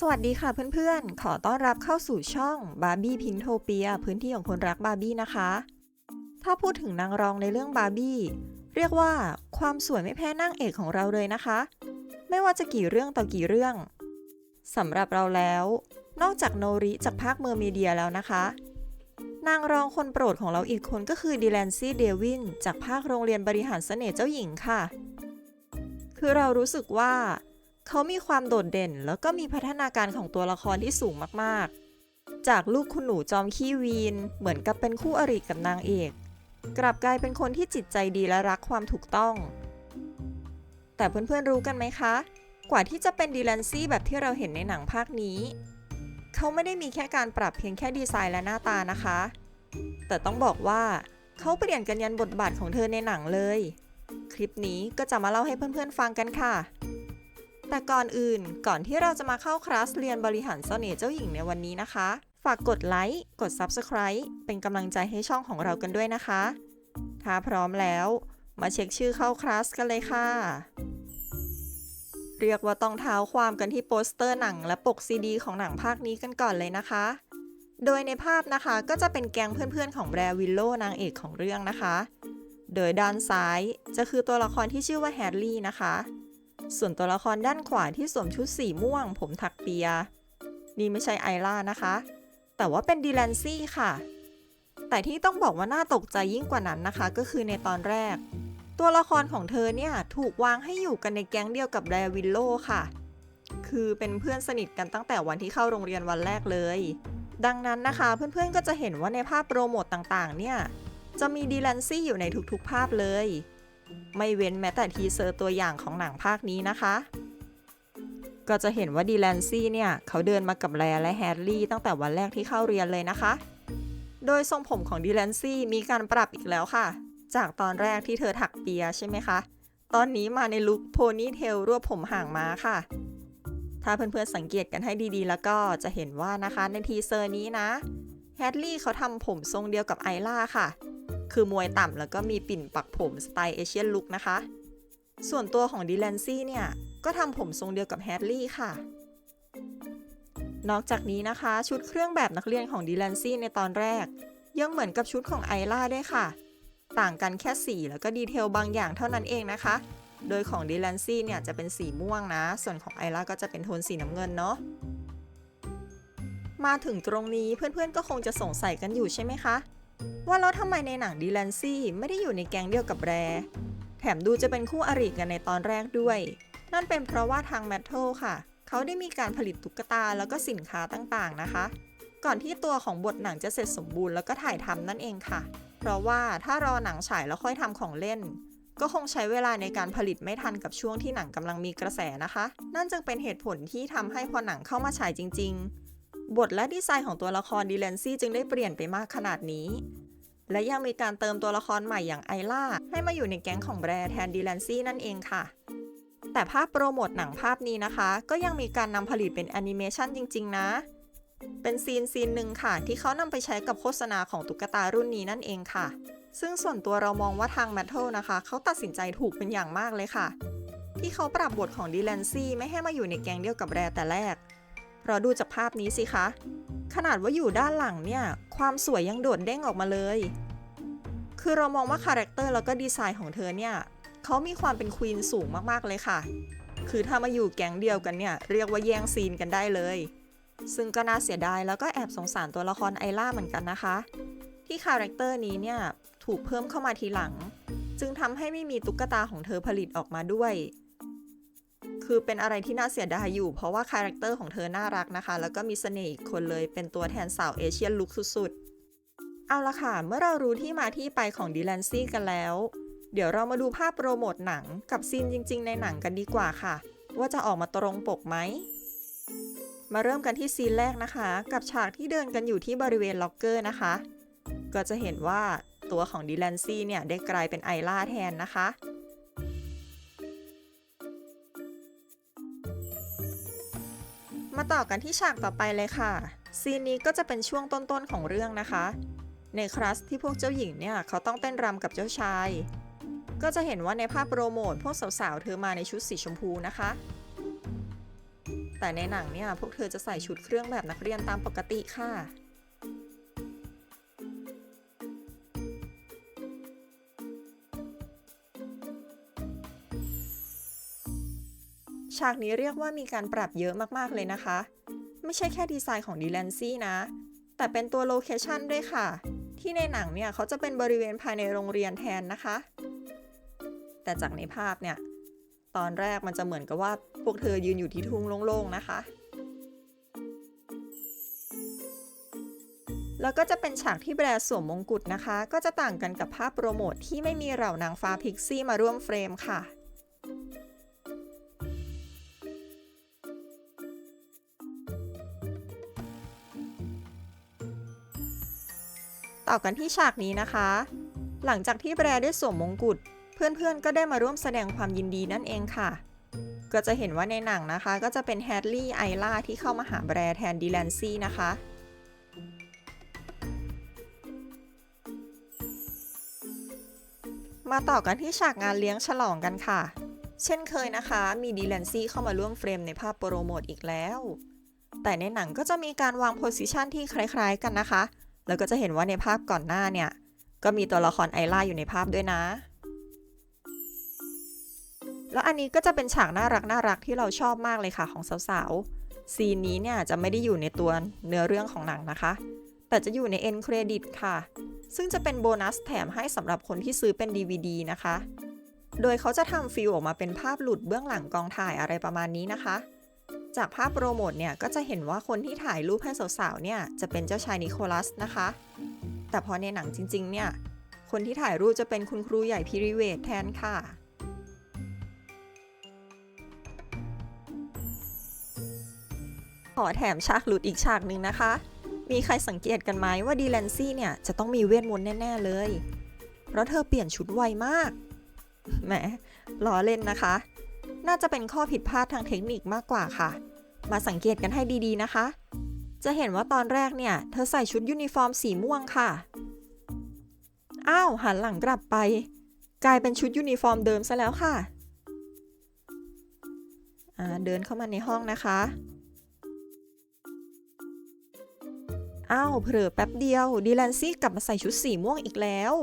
สวัสดีค่ะเพื่อนๆ ขอต้อนรับเข้าสู่ช่องบาร์บี้พิงโทเปียพื้นที่ของคนรักบาร์บี้นะคะ ถ้าพูดถึงนางรองในเรื่องบาร์บี้เรียกว่าความสวยไม่แพ้นางเอกของเราเลยนะคะ ไม่ว่าจะกี่เรื่องต่อกี่เรื่องสำหรับเราแล้ว นอกจากโนริจากภาคเมอร์เมเดียแล้วนะคะ นางรองคนโปรดของเราอีกคนก็คือดิแลนซี่เดวินจากภาคโรงเรียนบริหารเสน่ห์เจ้าหญิงค่ะ คือเรารู้สึกว่า เขามีความโดดเด่น แล้วก็มีพัฒนาการของตัวละครที่สูงมากๆ จากลูกคุณหนูจอมขี้วีน เหมือนกับเป็นคู่อริกับนางเอก กลับกลายเป็นคนที่จิตใจดีและรักความถูกต้อง แต่เพื่อนๆรู้กันไหมคะ กว่าที่จะเป็นดีแลนซี่แบบที่เราเห็นในหนังภาคนี้ เขาไม่ได้มีแค่การปรับเพียงแค่ดีไซน์และหน้าตานะคะ แต่ต้องบอกว่าเขาเปลี่ยนกันยันบทบาทของเธอในหนังเลย คลิปนี้ก็จะมาเล่าให้เพื่อนๆฟังกันค่ะ แต่ก่อนอื่นก่อนที่เราจะมาเข้าคลาสเรียนบริหารเสน่ห์เจ้าหญิงในวันนี้นะคะ ฝากกดไลค์กด Subscribe เป็นกำลังใจให้ช่องของเรากันด้วยนะคะ ถ้าพร้อมแล้ว มาเช็คชื่อเข้าคลาสกันเลยค่ะ เรียกว่าต้องเท้าความกันที่โปสเตอร์หนังและปกซีดี ของหนังภาคนี้กันก่อนเลยนะคะ โดยในภาพนะคะก็จะเป็นแก๊งเพื่อนๆของแบร์วิลโลนางเอกของเรื่องนะคะ โดยด้านซ้ายจะคือตัวละครที่ชื่อว่าแฮร์รี่นะคะ ส่วนตัวละครด้านขวาที่สวมชุดสีม่วง ผมถักเปีย นี่ไม่ใช่ไอล่านะคะ แต่ว่าเป็นดีแลนซี่ค่ะ แต่ที่ต้องบอกว่าน่าตกใจยิ่งกว่านั้นนะคะ ก็คือในตอนแรก ตัวละครของเธอเนี่ยถูกวางให้อยู่กันในแก๊งเดียวกับแดวิลโลค่ะ คือเป็นเพื่อนสนิทกันตั้งแต่วันที่เข้าโรงเรียนวันแรกเลย ดังนั้นนะคะเพื่อนๆก็จะเห็นว่าในภาพโปรโมตต่างๆ เนี่ยจะมีดีแลนซี่อยู่ในทุกๆภาพเลย ไม่เว้นแม้แต่ทีเซอร์ตัวอย่างของหนังภาคนี้นะคะ ก็จะเห็นว่าดีแลนซี่เนี่ย เขาเดินมากับแรและแฮร์รี่ตั้งแต่วันแรกที่เข้าเรียนเลยนะคะ โดยทรงผมของดีแลนซี่มีการปรับอีกแล้วค่ะ จากตอนแรกที่เธอถักเปียใช่ไหมคะ ตอนนี้มาในลุคโพนี่เทลรวบผมห่างม้าค่ะ ถ้าเพื่อนๆสังเกตกันให้ดีๆ แล้วก็จะเห็นว่านะคะในทีเซอร์นี้นะแฮร์รี่เขาทำผมทรงเดียวกับไอล่าค่ะ คือมวยต่ำแล้วก็มีปิ่นปักผมสไตล์เอเชียนลุคนะคะ ส่วนตัวของดิแลนซี่เนี่ย ก็ทำผมทรงเดียวกับแฮร์รี่ค่ะ นอกจากนี้นะคะ ชุดเครื่องแบบนักเรียนของดิแลนซี่ในตอนแรก ยังเหมือนกับชุดของไอล่าด้วยค่ะ ต่างกันแค่สีแล้วก็ดีเทลบางอย่างเท่านั้นเองนะคะ โดยของดิแลนซี่เนี่ยจะเป็นสีม่วงนะ ส่วนของไอล่าก็จะเป็นโทนสีน้ำเงินเนาะมาถึงตรงนี้เพื่อนๆก็คงจะสงสัยกันอยู่ใช่ไหมคะ ว่าแล้วทำไมในหนังดีแลนซี่ไม่ได้อยู่ในแก๊งเดียวกับแร แถมดูจะเป็นคู่อริกันในตอนแรกด้วย นั่นเป็นเพราะว่าทางแมทเทค่ะ เขาได้มีการผลิตตุ๊กตาแล้วก็สินค้าต่างๆนะคะ ก่อนที่ตัวของบทหนังจะเสร็จสมบูรณ์แล้วก็ถ่ายทำนั่นเองค่ะ เพราะว่าถ้ารอหนังฉายแล้วค่อยทำของเล่น ก็คงใช้เวลาในการผลิตไม่ทันกับช่วงที่หนังกำลังมีกระแสนะคะ นั่นจึงเป็นเหตุผลที่ทำให้พอหนังเข้ามาฉายจริง ๆ บทและดีไซน์ของตัวละครดีแลนซี่จึงได้เปลี่ยนไปมากขนาดนี้ และยังมีการเติมตัวละครใหม่อย่างไอล่าให้มาอยู่ในแก๊งของแบรแทนดีแลนซี่นั่นเองค่ะ แต่ภาพโปรโมทหนังภาพนี้นะคะ ก็ยังมีการนำผลิตเป็นแอนิเมชันจริง ๆ นะ เป็นซีนซีนหนึ่งค่ะ ที่เขานำไปใช้กับโฆษณาของตุ๊กตารุ่นนี้นั่นเองค่ะ ซึ่งส่วนตัวเรามองว่าทางแมทเทลนะคะเขาตัดสินใจถูกเป็นอย่างมากเลยค่ะ ที่เขาปรับบทของดีแลนซี่ไม่ให้มาอยู่ในแก๊งเดียวกับแบรแต่แรก เพราะดูจากภาพนี้สิคะ ขนาดว่าอยู่ด้านหลังเนี่ย ความสวยยังโดดเด้งออกมาเลย คือเรามองว่าคาแรคเตอร์แล้วก็ดีไซน์ของเธอเนี่ยเขามีความเป็นควีนสูงมากๆเลยค่ะ คือถ้ามาอยู่แก๊งเดียวกันเนี่ย เรียกว่าแย่งซีนกันได้เลย ซึ่งก็น่าเสียดายแล้วก็แอบสงสารตัวละครไอล่าเหมือนกันนะคะ ที่คาแรคเตอร์นี้เนี่ยถูกเพิ่มเข้ามาทีหลัง จึงทำให้ไม่มีตุ๊กตาของเธอผลิตออกมาด้วย คือเป็นอะไรที่น่าเสียดายอยู่ เพราะว่าคาแรคเตอร์ของเธอน่ารักนะคะ แล้วก็มีเสน่ห์อีกคนเลย เป็นตัวแทนสาวเอเชียนลุคสุดๆ เอาละค่ะ เมื่อเรารู้ที่มาที่ไปของดีแลนซี่กันแล้ว เดี๋ยวเรามาดูภาพโปรโมทหนังกับซีนจริง ๆ ในหนังกันดีกว่าค่ะ ว่าจะออกมาตรงปกไหม มาเริ่มกันที่ซีนแรกนะคะ กับฉากที่เดินกันอยู่ที่บริเวณล็อกเกอร์นะคะ ก็จะเห็นว่าตัวของดีแลนซี่เนี่ยได้กลายเป็นไอล่าแทนนะคะ มาต่อกันที่ฉากต่อไปเลยค่ะ ซีนนี้ก็จะเป็นช่วงต้นๆของเรื่องนะคะ ในคลาสที่พวกเจ้าหญิงเนี่ยเขาต้องเต้นรำกับเจ้าชาย ก็จะเห็นว่าในภาพโปรโมทพวกสาวๆเธอมาในชุดสีชมพูนะคะ แต่ในหนังเนี่ยพวกเธอจะใส่ชุดเครื่องแบบนักเรียนตามปกติค่ะ ฉากนี้เรียกว่ามีการปรับเยอะมากๆเลยนะคะ ไม่ใช่แค่ดีไซน์ของดีแลนซี่นะ แต่เป็นตัวโลเคชันด้วยค่ะ ที่ในหนังเนี่ยเขาจะเป็นบริเวณภายในโรงเรียนแทนนะคะ แต่จากในภาพเนี่ย ตอนแรกมันจะเหมือนกับว่าพวกเธอยืนอยู่ที่ทุ่งโล่งๆนะคะ แล้วก็จะเป็นฉากที่แบรสวมมงกุฎนะคะ ก็จะต่างกันกับภาพโปรโมทที่ไม่มีเหล่านางฟ้าพิกซี่มาร่วมเฟรมค่ะ ต่อกันที่ฉากนี้นะคะ หลังจากที่แบรได้สวมมงกุฎ เพื่อนๆ ก็ได้มาร่วมแสดงความยินดีนั่นเองค่ะ ก็จะเห็นว่าในหนังนะคะ ก็จะเป็นแฮร์รี่ไอล่าที่เข้ามาหาแบรแทนดีแลนซี่นะคะมาต่อกันที่ฉากงานเลี้ยงฉลองกันค่ะ เช่นเคยนะคะ มีดีแลนซี่เข้ามาร่วมเฟรมในภาพโปรโมทอีกแล้ว แต่ในหนังก็จะมีการวางโพสิชันที่คล้ายๆกันนะคะ แล้วก็จะเห็นว่าในภาพก่อนหน้าเนี่ย ก็มีตัวละครไอล่าอยู่ในภาพด้วยนะ แล้วอันนี้ก็จะเป็นฉากน่ารักน่ารักที่เราชอบมากเลยค่ะของสาวๆ ซีนนี้เนี่ยจะไม่ได้อยู่ในตัวเนื้อเรื่องของหนังนะคะ แต่จะอยู่ใน end credit ค่ะ ซึ่งจะเป็นโบนัสแถมให้สำหรับคนที่ซื้อเป็น DVD นะคะ โดยเขาจะทำฟิลออกมาเป็นภาพหลุดเบื้องหลังกองถ่ายอะไรประมาณนี้นะคะ จากภาพโปรโมทเนี่ยก็จะเห็นว่าคนที่ถ่ายรูปให้สาวๆเนี่ยจะเป็นเจ้าชายนิโคลัสนะคะ แต่พอในหนังจริงๆเนี่ยคนที่ถ่ายรูปจะเป็นคุณครูใหญ่พิริเวทแทนค่ะ ขอแถมฉากหลุดอีกฉากหนึ่งนะคะ มีใครสังเกตกันไหมว่าดีแลนซี่เนี่ยจะต้องมีเวทมนต์แน่ ๆ เลย เพราะเธอเปลี่ยนชุดไวมาก แหมล้อเล่นนะคะ น่าจะเป็นข้อผิดพลาดทางเทคนิคมากกว่าค่ะ มาสังเกตกันให้ดีๆนะคะ จะเห็นว่าตอนแรกเนี่ย เธอใส่ชุดยูนิฟอร์มสีม่วงค่ะ อ้าวหันหลังกลับไป กลายเป็นชุดยูนิฟอร์มเดิมซะแล้วค่ะเดินเข้ามาในห้องนะคะ อ้าวเผลอแป๊บเดียวดีแลนซี่กลับมาใส่ชุดสีม่วงอีกแล้ว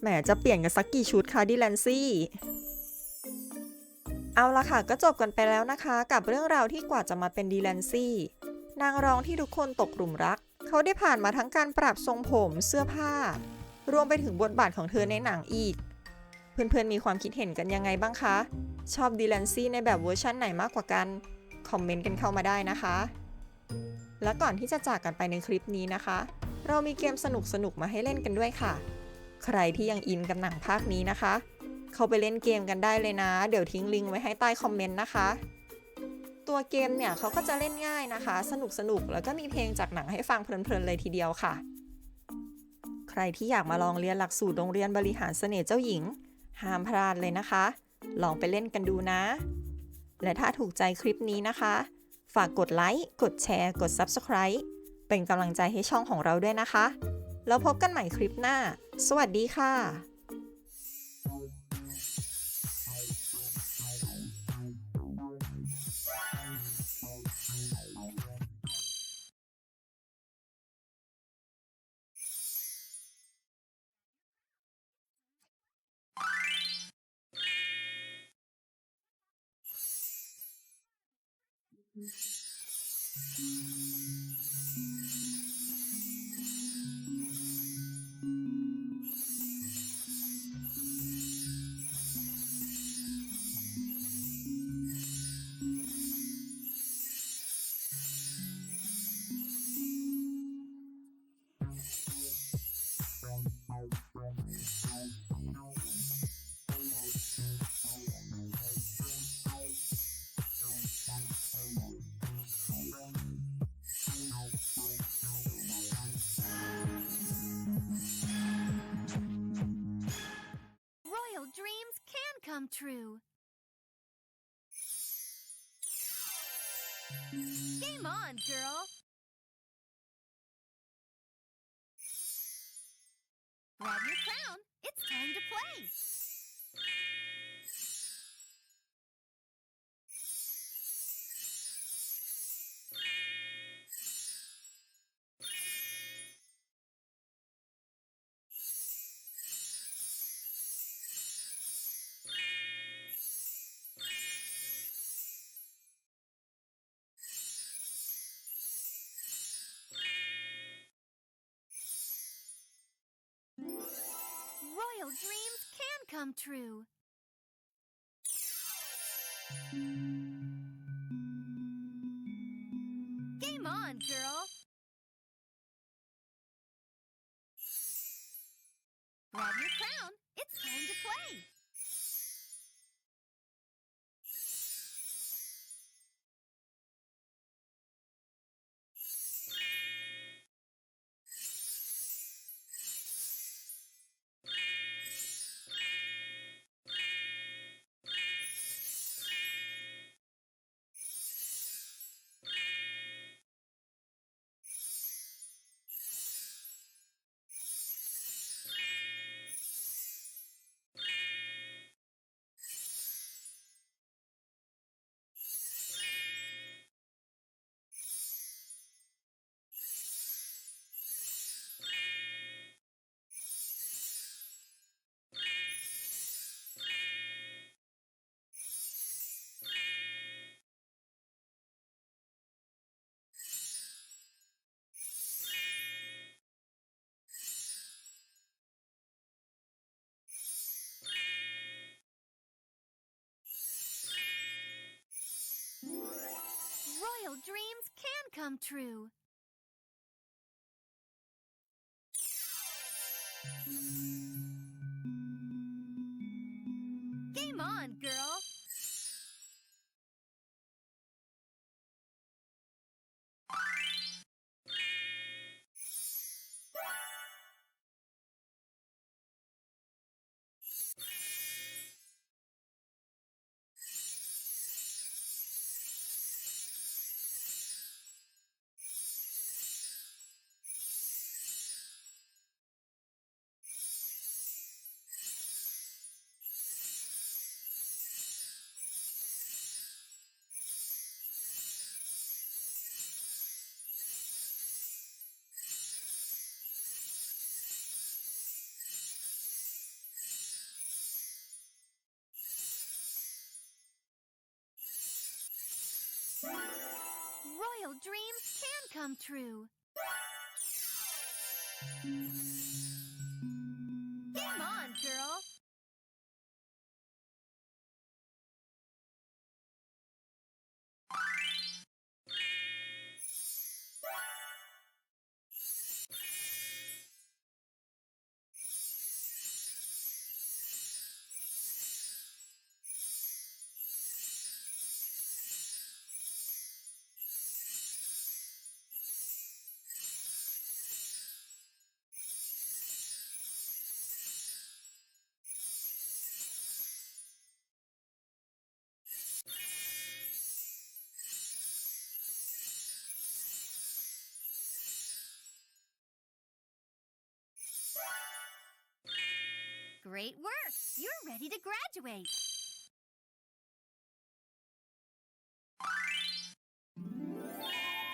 แหมจะเปลี่ยนกันสักกี่ชุดคะดีแลนซี่ เอาละค่ะก็จบกันไปแล้วนะคะ กับเรื่องราวที่กว่าจะมาเป็นดีแลนซี่ นางรองที่ทุกคนตกกลุ่มรัก เขาได้ผ่านมาทั้งการปรับทรงผมเสื้อผ้า รวมไปถึงบทบาทของเธอในหนังอีก เพื่อนๆมีความคิดเห็นกันยังไงบ้างคะ ชอบดีแลนซี่ในแบบเวอร์ชั่นไหนมากกว่ากัน คอมเมนต์กันเข้ามาได้นะคะ และก่อนที่จะจากกันไปในคลิปนี้นะคะ เรามีเกมสนุกๆมาให้เล่นกันด้วยค่ะ ใครที่ยังอินกับหนังภาคนี้นะคะ เข้าไปเล่นเกมกันได้เลยนะ เดี๋ยวทิ้งลิงก์ไว้ให้ใต้คอมเมนต์นะคะ ตัวเกมเนี่ยเขาก็จะเล่นง่ายนะคะ สนุกสนุกแล้วก็มีเพลงจากหนังให้ฟังเพลินๆเลยทีเดียวค่ะ ใครที่อยากมาลองเรียนหลักสูตรโรงเรียนบริหารเสน่ห์เจ้าหญิง ห้ามพลาดเลยนะคะ ลองไปเล่นกันดูนะ และถ้าถูกใจคลิปนี้นะคะ ฝากกดไลค์กดแชร์ กด Subscribe เป็นกำลังใจให้ช่องของเราด้วยนะคะ แล้วพบกันใหม่คลิปหน้า สวัสดีค่ะ Música come true. Game on, girl. Grab your crown. It's time to play. Come true. Game on, girl. Dreams can come true. Game on, girl. Royal dreams can come true. Great work! You're ready to graduate.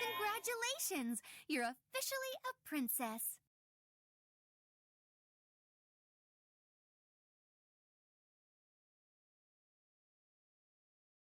Congratulations! You're officially a princess.